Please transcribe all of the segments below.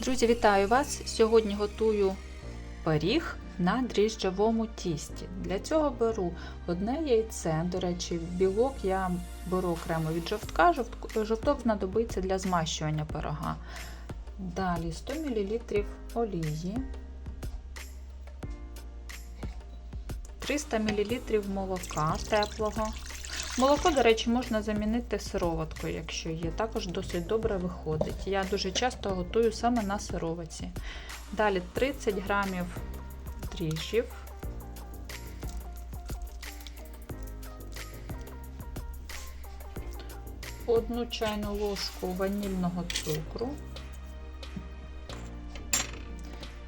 Друзі, вітаю вас! Сьогодні готую пиріг на дріжджовому тісті. Для цього беру одне яйце. До речі, білок я беру окремо від жовтка. Жовток знадобиться для змащування пирога. Далі 100 мл олії, 300 мл молока теплого. Молоко, до речі, можна замінити сироваткою, якщо є. Також досить добре виходить. Я дуже часто готую саме на сироватці. Далі 30 грамів дріжджів. Одну чайну ложку ванільного цукру,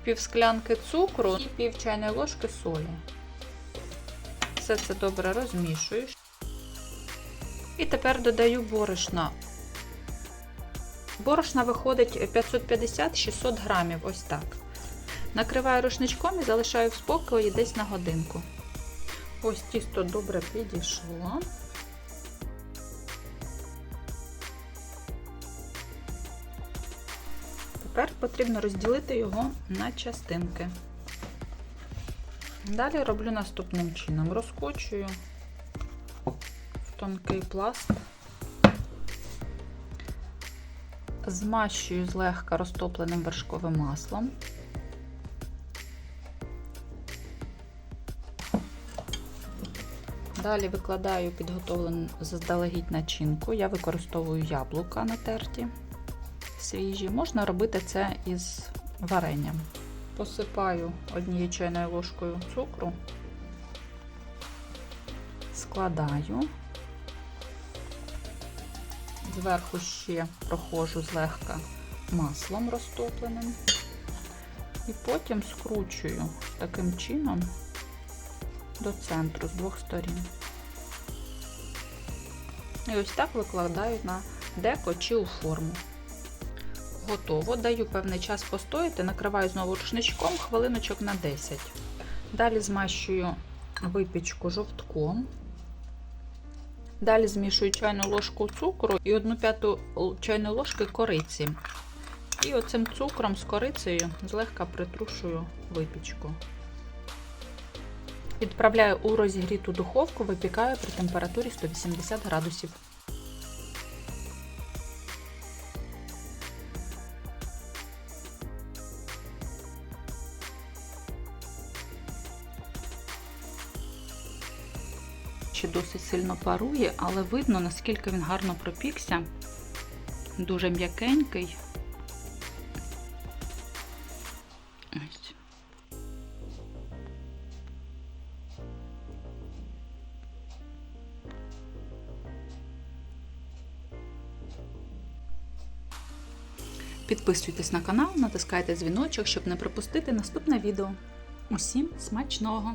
пів склянки цукру і пів чайної ложки солі. Все це добре розмішую. І тепер додаю борошна. Борошна виходить 550-600 грамів, ось так. Накриваю рушничком і залишаю в спокої десь на годинку. Ось тісто добре підійшло. Тепер потрібно розділити його на частинки. Далі роблю наступним чином: розкочую тонкий пласт, змащую злегка розтопленим вершковим маслом. Далі викладаю підготовлену заздалегідь начинку. Я використовую яблука натерті свіжі. Можна робити це із варенням. Посипаю однією чайною ложкою цукру, складаю, зверху ще прохожу злегка маслом розтопленим і потім скручую таким чином до центру з двох сторін. І ось так викладаю на деко чи у форму. Готово. Даю певний час постояти, накриваю знову рушничком хвилиночок на 10. Далі змащую випічку жовтком. Далі змішую чайну ложку цукру і 1 п'яту чайної ложки кориці. І оцим цукром з корицею злегка притрушую випічку. Відправляю у розігріту духовку, випікаю при температурі 180 градусів. Ще досить сильно парує, але видно, наскільки він гарно пропікся. Дуже м'якенький. Підписуйтесь на канал, натискайте дзвіночок, щоб не пропустити наступне відео. Усім смачного!